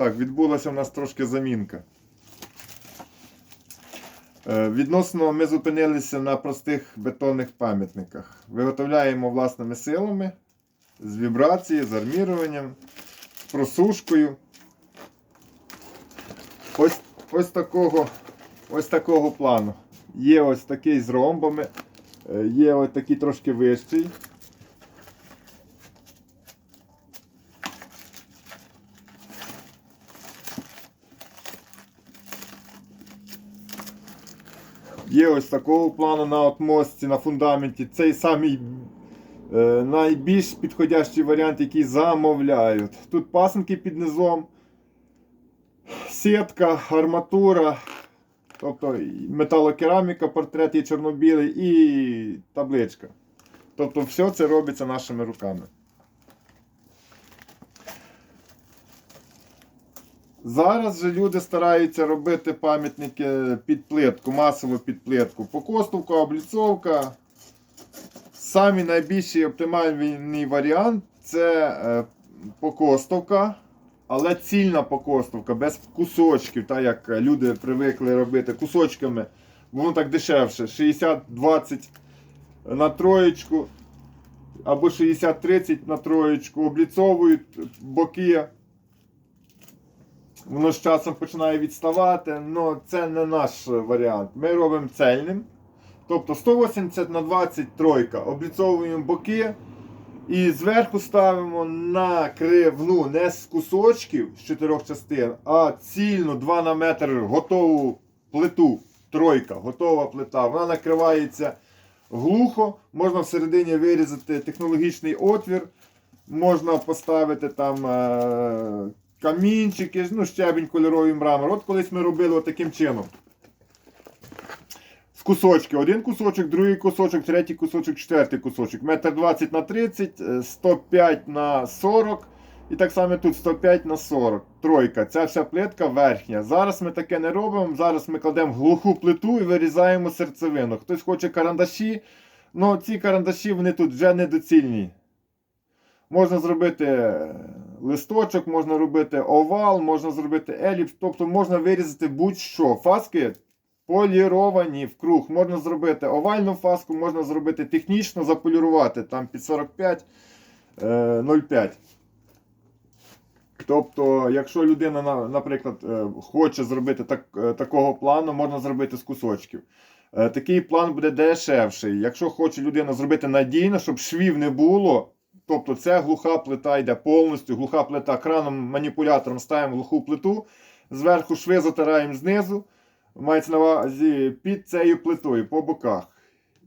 Так, відбулася у нас трошки замінка. Е, Відносно ми зупинилися на простих бетонних пам'ятниках. Виготовляємо власними силами з вібрацією, з арміруванням, з просушкою. Ось, ось, такого, ось такого плану. Є ось такий з ромбами, е, є ось такий трошки вищий. Є ось такого плану на отмостці, на фундаменті. Цей самий е, найбільш підходящий варіант, який замовляють. Тут пасенки під низом, сітка, арматура, тобто металокераміка, портрет і чорнобілий, і табличка. Тобто все це робиться нашими руками. Зараз же люди стараються робити пам'ятники під плитку, масово під плитку. Покостовка, обліцовка. Самий найбільший оптимальний варіант це е, покостовка, але цільна покостовка, без кусочків, так як люди привикли робити кусочками. Воно так дешевше. 60-20 на троєчку або 60-30 на троєчку, обліцовують боки. Воно з часом починає відставати, але це не наш варіант. Ми робимо цельним. Тобто 180 на 20 тройка. Обліцовуємо боки і зверху ставимо на кривну не з кусочків з чотирьох частин, а цільну 2 на метр готову плиту. Тройка, готова плита. Вона накривається глухо. Можна всередині вирізати технологічний отвір. Можна поставити там е- камінчики, ну, щебінь, кольоровий мрамор. От колись ми робили таким чином. З кусочки. Один кусочок, другий кусочок, третій кусочок, четвертий кусочок. Метр 20 на 30, е, 105 на 40. І так само тут 105 на 40. Тройка. Ця вся плитка верхня. Зараз ми таке не робимо. Зараз ми кладемо глуху плиту і вирізаємо серцевину. Хтось хоче карандаші. Ну, ці карандаші вони тут вже недоцільні. Можна зробити листочок, можна робити овал, можна зробити еліпс, тобто можна вирізати будь-що. Фаски поліровані в круг. Можна зробити овальну фаску, можна зробити технічно, заполірувати там під 45 е, 0,5. Тобто, якщо людина, наприклад, е, хоче зробити так, е, такого плану, можна зробити з кусочків. Е, Такий план буде дешевший. Якщо хоче людина зробити надійно, щоб швів не було, тобто це глуха плита йде повністю, глуха плита краном, маніпулятором ставимо глуху плиту, зверху шви затираємо знизу, мається на увазі під цією плитою по боках.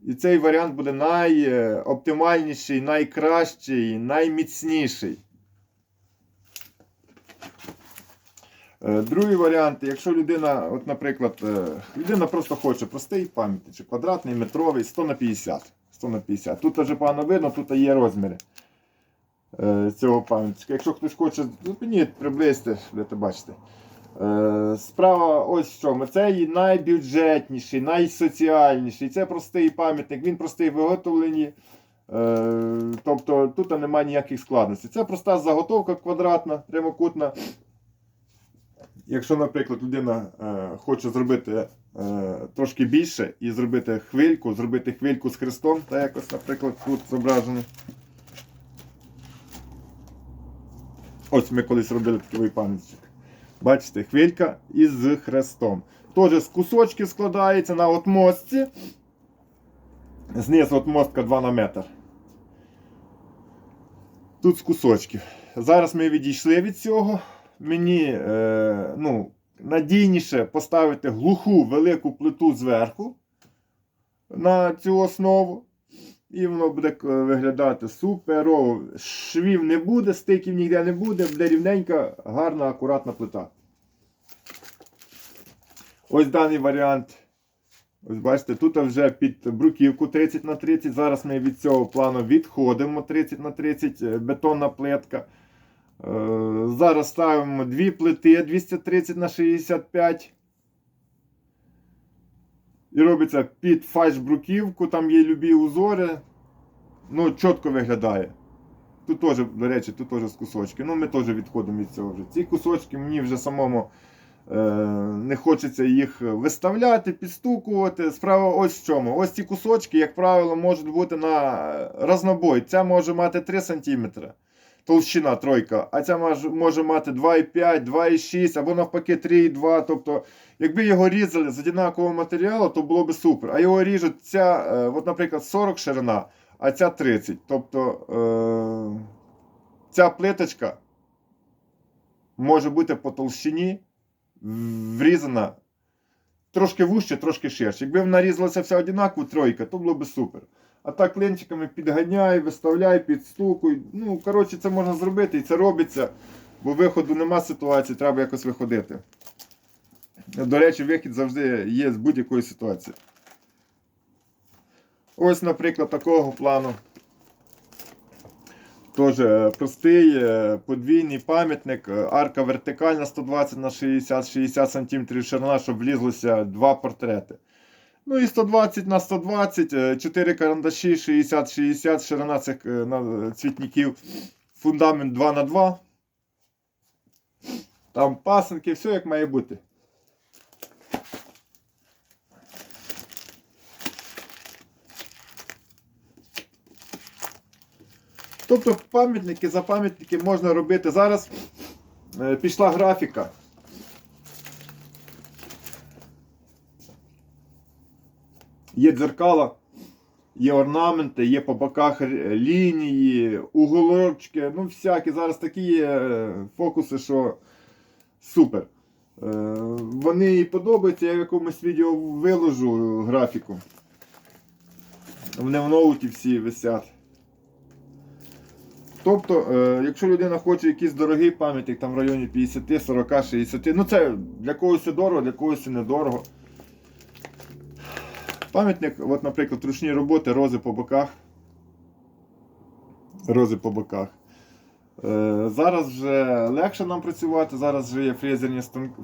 І цей варіант буде найоптимальніший, найкращий, найміцніший. Е, Другий варіант, якщо людина, от, наприклад, е, людина просто хоче простий пам'ятник, квадратний, метровий, 100 на 50. 100 на 50. Тут вже погано видно, тут є розміри цього пам'ятника. Якщо хтось хоче, зупиніть, приблизьте, будете бачити. Е, Справа ось в чому. Це і найбюджетніший, найсоціальніший. Це простий пам'ятник, він простий в виготовленні. Е, Тобто тут немає ніяких складностей. Це проста заготовка квадратна, прямокутна. Якщо, наприклад, людина е, хоче зробити е, трошки більше і зробити хвильку, зробити хвильку з хрестом, так якось, наприклад, тут зображено. Ось ми колись робили такий пам'ятник. Бачите, хвилька із хрестом. Теж з кусочків складається на отмостці. Знизу отмостка 2 на метр. Тут з кусочків. Зараз ми відійшли від цього. Мені е, ну, надійніше поставити глуху велику плиту зверху на цю основу. І воно буде е, виглядати суперово. Швів не буде, стиків ніде не буде, буде рівненька, гарна, акуратна плита. Ось даний варіант. Ось бачите, тут вже під бруківку 30 на 30. Зараз ми від цього плану відходимо 30 на 30 е, бетонна плитка. Е, Зараз ставимо дві плити 230 на 65. І робиться під фальш-бруківку, там є любі узори. Ну, чітко виглядає. Тут теж, до речі, тут теж з кусочки. Ну, ми теж відходимо від цього вже. Ці кусочки мені вже самому е, не хочеться їх виставляти, підстукувати. Справа ось в чому. Ось ці кусочки, як правило, можуть бути на разнобой. Ця може мати 3 см. Толщина тройка, а ця може, мати 2,5, 2,6 або навпаки 3,2. Тобто, якби його різали з однакового матеріалу, то було б супер. А його ріжуть ця, е, от, наприклад, 40 ширина, а ця 30. Тобто е, ця плиточка може бути по толщині врізана трошки вужче, трошки ширше. Якби вона різалася вся однаково, тройка, то було б супер. А так клинчиками підганяй, виставляй, підстукуй. Ну, коротше, це можна зробити і це робиться, бо виходу нема ситуації, треба якось виходити. До речі, вихід завжди є з будь-якої ситуації. Ось, наприклад, такого плану. Теж е, простий е, подвійний пам'ятник, е, арка вертикальна 120 на 60 60 см ширина, щоб влізлося два портрети. Ну і 120 на 120, 4 карандаші, 60-60, ширина цих е, цвітників, фундамент 2 на 2 Там пасенки, все як має бути. Тобто пам'ятники за пам'ятники можна робити. Зараз е, пішла графіка. Є дзеркала, є орнаменти, є по боках лінії, уголочки, ну всякі. Зараз такі є е, фокуси, що супер. Е, Вони і подобаються, я в якомусь відео виложу графіку. Вони в ноуті всі висять. Тобто, е, якщо людина хоче якийсь дорогий пам'ятник, там в районі 50, 40, 60, ну це для когось і дорого, для когось і недорого. Пам'ятник, от, наприклад, ручні роботи, рози по боках. Рози по боках. Е, зараз вже легше нам працювати, зараз вже є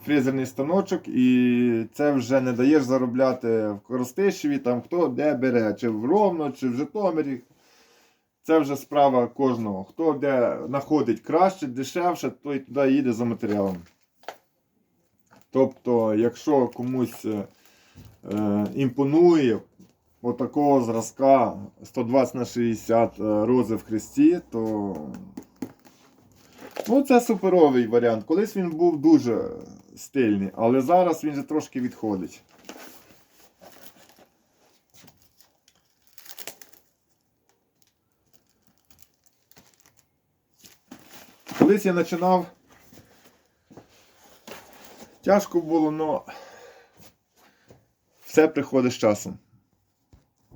фрезерний станочок, і це вже не даєш заробляти в Коростишеві, там хто де бере, чи в Ровно, чи в Житомирі. Це вже справа кожного. Хто де знаходить краще, дешевше, той туди їде за матеріалом. Тобто, якщо комусь е, імпонує отакого зразка 120 на 60 е, рози в хресті, то ну, це суперовий варіант. Колись він був дуже стильний, але зараз він вже трошки відходить. Колись я починав. Тяжко було, але все приходить з часом.